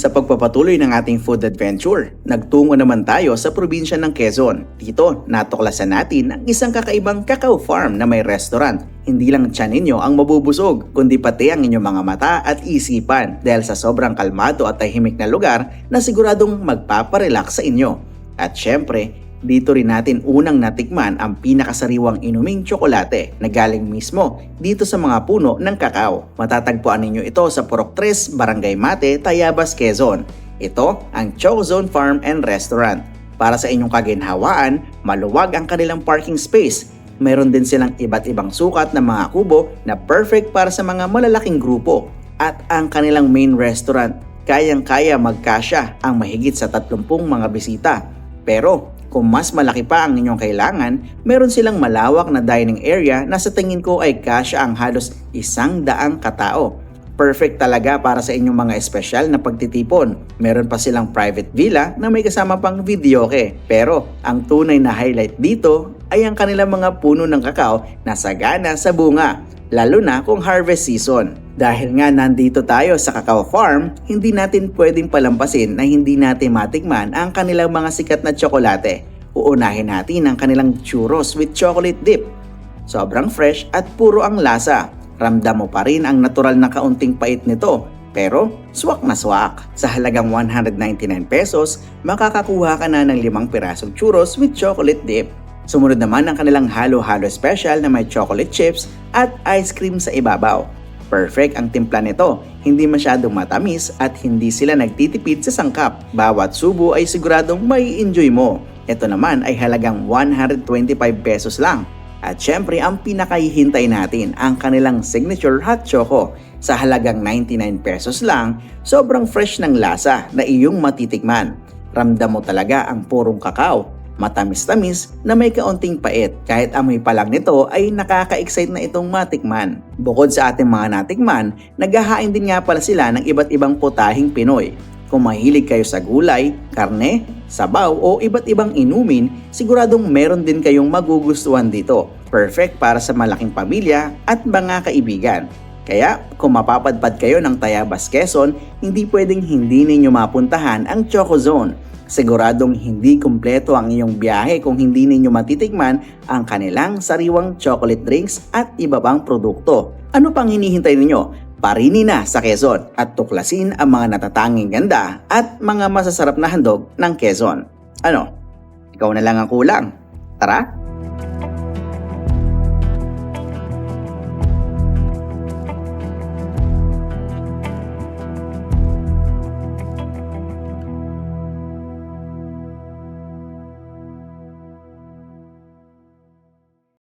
Sa pagpapatuloy ng ating food adventure, nagtungo naman tayo sa probinsya ng Quezon. Dito, natuklasan natin ang isang kakaibang cacao farm na may restaurant. Hindi lang tiyan ninyo ang mabubusog, kundi pati ang inyong mga mata at isipan dahil sa sobrang kalmado at tahimik na lugar na siguradong magpaparelax sa inyo. At syempre, dito rin natin unang natikman ang pinakasariwang inuming tsokolate na galing mismo dito sa mga puno ng kakao. Matatagpuan ninyo ito sa Purok 3, Barangay Mate, Tayabas, Quezon. Ito ang Chozone Farm and Restaurant. Para sa inyong kaginhawaan, maluwag ang kanilang parking space. Meron din silang iba't ibang sukat na mga kubo na perfect para sa mga malalaking grupo. At ang kanilang main restaurant, kayang-kaya magkasya ang mahigit sa 30 mga bisita. Pero kung mas malaki pa ang inyong kailangan, meron silang malawak na dining area na sa tingin ko ay kasya ang halos isang daang katao. Perfect talaga para sa inyong mga espesyal na pagtitipon. Meron pa silang private villa na may kasama pang videoke. Pero ang tunay na highlight dito ay ang kanilang mga puno ng kakao na sagana sa bunga lalo na kung harvest season. Dahil nga nandito tayo sa cacao farm, hindi natin pwedeng palampasin na hindi natin matikman ang kanilang mga sikat na tsokolate. Uunahin natin ang kanilang churros with chocolate dip. Sobrang fresh at puro ang lasa. Ramdam mo pa rin ang natural na kaunting pait nito. Pero swak na swak. Sa halagang 199 pesos, makakakuha ka na ng limang pirasong churros with chocolate dip. Sumunod naman ang kanilang halo-halo special na may chocolate chips at ice cream sa ibabaw. Perfect ang timpla nito, hindi masyadong matamis at hindi sila nagtitipid sa sangkap. Bawat subo ay siguradong may enjoy mo. Ito naman ay halagang 125 pesos lang. At syempre ang pinakahihintay natin ang kanilang signature hot choco. Sa halagang 99 pesos lang, sobrang fresh ng lasa na iyong matitikman. Ramdam mo talaga ang purong kakao matamis-tamis na may kaunting pait. Kahit amoy pa lang nito ay nakaka-excite na itong matikman. Bukod sa ating mga natikman, naghahain din nga pala sila ng iba't ibang putahing Pinoy. Kung mahilig kayo sa gulay, karne, sabaw o iba't ibang inumin, siguradong meron din kayong magugustuhan dito. Perfect para sa malaking pamilya at mga kaibigan. Kaya kung mapapadpad kayo ng Tayabas Quezon, hindi pwedeng hindi ninyo mapuntahan ang Choco Zone Siguradong hindi kumpleto ang iyong biyahe kung hindi ninyo matitikman ang kanilang sariwang chocolate drinks at iba pang produkto. Ano pang hinihintay ninyo? Parini na sa Quezon at tuklasin ang mga natatanging ganda at mga masasarap na handog ng Quezon. Ano? Ikaw na lang ang kulang. Tara!